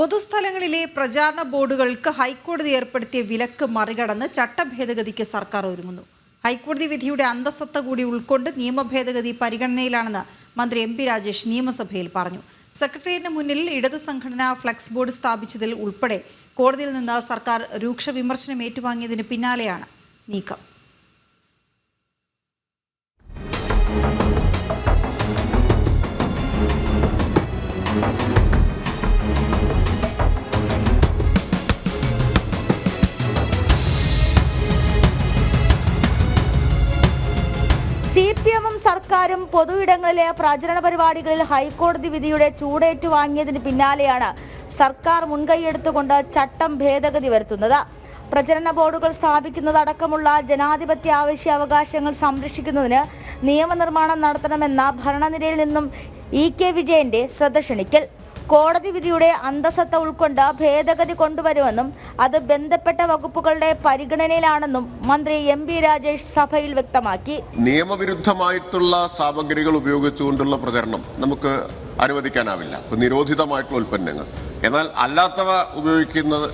പൊതുസ്ഥലങ്ങളിലെ പ്രചാരണ ബോർഡുകൾക്ക് ഹൈക്കോടതി ഏർപ്പെടുത്തിയ വിലക്ക് മറികടന്ന് ചട്ടഭേദഗതിക്ക് സർക്കാർ ഒരുങ്ങുന്നു. ഹൈക്കോടതി വിധിയുടെ അന്തസത്ത കൂടി ഉൾക്കൊണ്ട് നിയമഭേദഗതി പരിഗണനയിലാണെന്ന് മന്ത്രി എം പി രാജേഷ് നിയമസഭയിൽ പറഞ്ഞു. സെക്രട്ടേറിയറ്റിന് മുന്നിൽ ഇടത് സംഘടന ഫ്ലക്സ് ബോർഡ് സ്ഥാപിച്ചതിൽ ഉൾപ്പെടെ കോടതിയിൽ നിന്ന് സർക്കാർ രൂക്ഷ വിമർശനം ഏറ്റുവാങ്ങിയതിന് പിന്നാലെയാണ് നീക്കം. സി പി എമ്മും സർക്കാരും പൊതുയിടങ്ങളിലെ പ്രചരണ പരിപാടികളിൽ ഹൈക്കോടതി വിധിയുടെ ചൂടേറ്റു വാങ്ങിയതിന് പിന്നാലെയാണ് സർക്കാർ മുൻകൈയെടുത്തുകൊണ്ട് ചട്ടം ഭേദഗതി വരുത്തുന്നത്. പ്രചരണ ബോർഡുകൾ സ്ഥാപിക്കുന്നതടക്കമുള്ള ജനാധിപത്യ ആവശ്യാവകാശങ്ങൾ സംരക്ഷിക്കുന്നതിന് നിയമനിർമ്മാണം നടത്തണമെന്ന ഭരണനിരയിൽ നിന്നും ഇ കെ വിജയന്റെ ശ്രദ്ധ ക്ഷണിക്കൽ. കോടതി വിധിയുടെ അന്തസത്ത ഉൾക്കൊണ്ട് ഭേദഗതി കൊണ്ടുവരുമെന്നും അത് ബന്ധപ്പെട്ട വകുപ്പുകളുടെ പരിഗണനയിലാണെന്നും മന്ത്രി എം പി രാജേഷ് സഭയിൽ വ്യക്തമാക്കി. നിയമവിരുദ്ധമായിട്ടുള്ള സാമഗ്രികൾ ഉപയോഗിച്ചുകൊണ്ടുള്ള പ്രചരണം നമുക്ക് അനുവദിക്കാനാവില്ല. നിരോധിതമായിട്ടുള്ള ഉൽപ്പന്നങ്ങൾ. എന്നാൽ അല്ലാത്തവ ഉപയോഗിക്കുന്നത്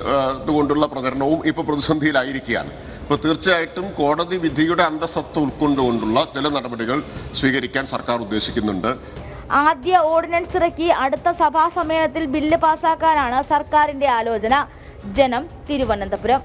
കൊണ്ടുള്ള പ്രചരണവും ഇപ്പൊ പ്രതിസന്ധിയിലായിരിക്കുകയാണ്. ഇപ്പൊ തീർച്ചയായിട്ടും കോടതി വിധിയുടെ അന്തസത്ത ഉൾക്കൊണ്ടുകൊണ്ടുള്ള ചില നടപടികൾ സ്വീകരിക്കാൻ സർക്കാർ ഉദ്ദേശിക്കുന്നുണ്ട്. ആദ്യ ഓർഡിനൻസ് ഇറക്കി അടുത്ത സഭാ സമ്മേളനത്തിൽ ബില്ല് പാസാക്കാനാണ് സർക്കാരിന്റെ ആലോചന. ജനം തിരുവനന്തപുരം.